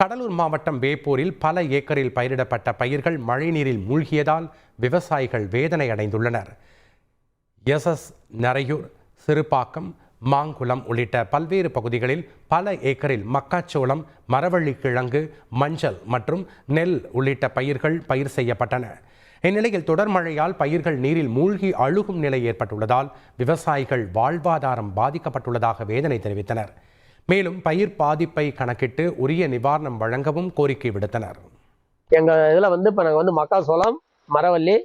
கடலூர் மாவட்டம் வேப்பூரில் பல ஏக்கரில் பயிரிடப்பட்ட பயிர்கள் மழைநீரில் மூழ்கியதால் விவசாயிகள் வேதனை அடைந்துள்ளனர். எஸ்எஸ் நரையூர் சிறுபாக்கம் மாங்குளம் உள்ளிட்ட பல்வேறு பகுதிகளில் பல ஏக்கரில் மக்காச்சோளம் மரவள்ளி கிழங்கு மஞ்சள் மற்றும் நெல் உள்ளிட்ட பயிர்கள் பயிர் செய்யப்பட்டன. இந்நிலையில் தொடர் மழையால் பயிர்கள் நீரில் மூழ்கி அழுகும் நிலை ஏற்பட்டுள்ளதால் விவசாயிகள் வாழ்வாதாரம் பாதிக்கப்பட்டுள்ளதாக வேதனை தெரிவித்தனர். மேலும் பயிர் பாதிப்பை கணக்கிட்டு உரிய நிவாரணம் வழங்கவும் கோரிக்கை விடுத்தனர். எங்கள் இதில் வந்து இப்போ நாங்கள் வந்து மக்காசோளம் மரவள்ளி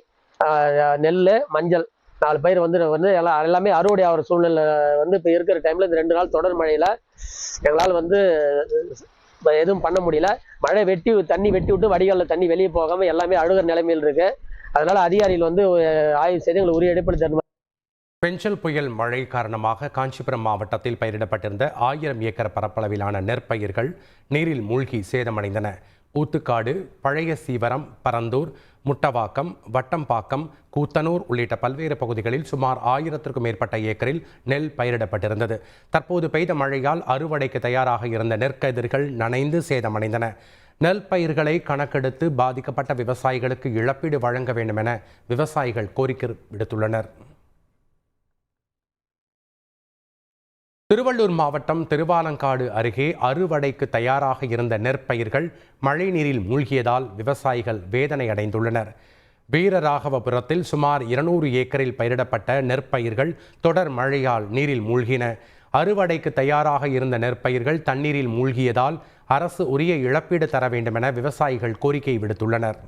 நெல் மஞ்சள் நாலு பயிர் வந்து வந்து எல்லாம் எல்லாமே அறுவடை ஆகிற சூழ்நிலை வந்து இப்போ இருக்கிற டைமில் இந்த ரெண்டு நாள் தொடர் மழையில் எங்களால் வந்து எதுவும் பண்ண முடியல. மழை வெட்டி தண்ணி வெட்டி விட்டு வடிகாலில் தண்ணி வெளியே போகாமல் எல்லாமே அழுகிற நிலைமையில் இருக்குது அதனால் அதிகாரிகள் வந்து ஆய்வு செய்து எங்களுக்கு உரிய இடைப்படி தரணும் பெஞ்சல் புயல் மழை காரணமாக காஞ்சிபுரம் மாவட்டத்தில் பயிரிடப்பட்டிருந்த ஆயிரம் ஏக்கர் பரப்பளவிலான நெற்பயிர்கள் நீரில் மூழ்கி சேதமடைந்தன. ஊத்துக்காடு பழைய சீவரம் பரந்தூர் முட்டவாக்கம் வட்டம்பாக்கம் கூத்தனூர் உள்ளிட்ட பல்வேறு பகுதிகளில் சுமார் ஆயிரத்திற்கும் மேற்பட்ட ஏக்கரில் நெல் பயிரிடப்பட்டிருந்தது. தற்போது பெய்த மழையால் அறுவடைக்கு தயாராக இருந்த நெற்கதிர்கள் நனைந்து சேதமடைந்தன. நெல் பயிர்களை கணக்கெடுத்து பாதிக்கப்பட்ட விவசாயிகளுக்கு இழப்பீடு வழங்க வேண்டும் என விவசாயிகள் கோரிக்கை விடுத்துள்ளனர். திருவள்ளூர் மாவட்டம் திருவாலங்காடு அருகே அறுவடைக்கு தயாராக இருந்த நெற்பயிர்கள் மழைநீரில் மூழ்கியதால் விவசாயிகள் வேதனை அடைந்துள்ளனர் வீரராகவபுரத்தில் சுமார் இருநூறு ஏக்கரில் பயிரிடப்பட்ட நெற்பயிர்கள் தொடர் மழையால் நீரில் மூழ்கின. அறுவடைக்கு தயாராக இருந்த நெற்பயிர்கள் தண்ணீரில் மூழ்கியதால் அரசு உரிய இழப்பீடு தர வேண்டுமென விவசாயிகள் கோரிக்கை விடுத்துள்ளனர்.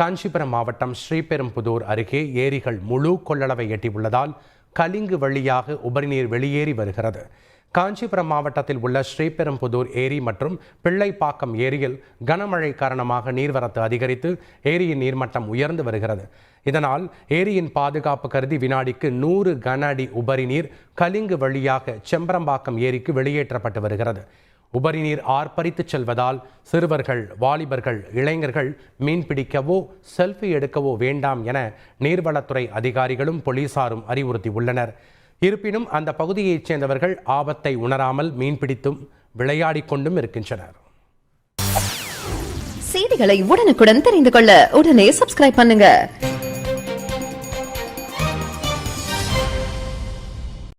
காஞ்சிபுரம் மாவட்டம் ஸ்ரீபெரும்புதூர் அருகே ஏரிகள் முழு கொள்ளளவை எட்டியுள்ளதால் கலிங்கு வழியாக உபரிநீர் வெளியேறி வருகிறது. காஞ்சிபுரம் மாவட்டத்தில் உள்ள ஸ்ரீபெரும்புதூர் ஏரி மற்றும் பிள்ளைப்பாக்கம் ஏரியில் கனமழை காரணமாக நீர்வரத்து அதிகரித்து ஏரியின் நீர்மட்டம் உயர்ந்து வருகிறது. இதனால் ஏரியின் பாதுகாப்பு கருதி வினாடிக்கு நூறு கன அடி உபரி நீர் கலிங்கு வழியாக செம்பரம்பாக்கம் ஏரிக்கு வெளியேற்றப்பட்டு வருகிறது. உபரி நீர் ஆர்ப்பரித்துச் செல்வதால் சிறுவர்கள் வாலிபர்கள் இளைஞர்கள் மீன் பிடிக்கவோ செல்ஃபி எடுக்கவோ வேண்டாம் என நீர்வளத்துறை அதிகாரிகளும் போலீசாரும் அறிவுறுத்தியுள்ளனர். இருப்பினும் அந்த பகுதியைச் சேர்ந்தவர்கள் ஆபத்தை உணராமல் மீன்பிடித்தும் விளையாடிக் கொண்டும் இருக்கின்றனர். செய்திகளை உடனுக்குடன் தெரிந்து கொள்ள உடனே சப்ஸ்கிரைப் பண்ணுங்க.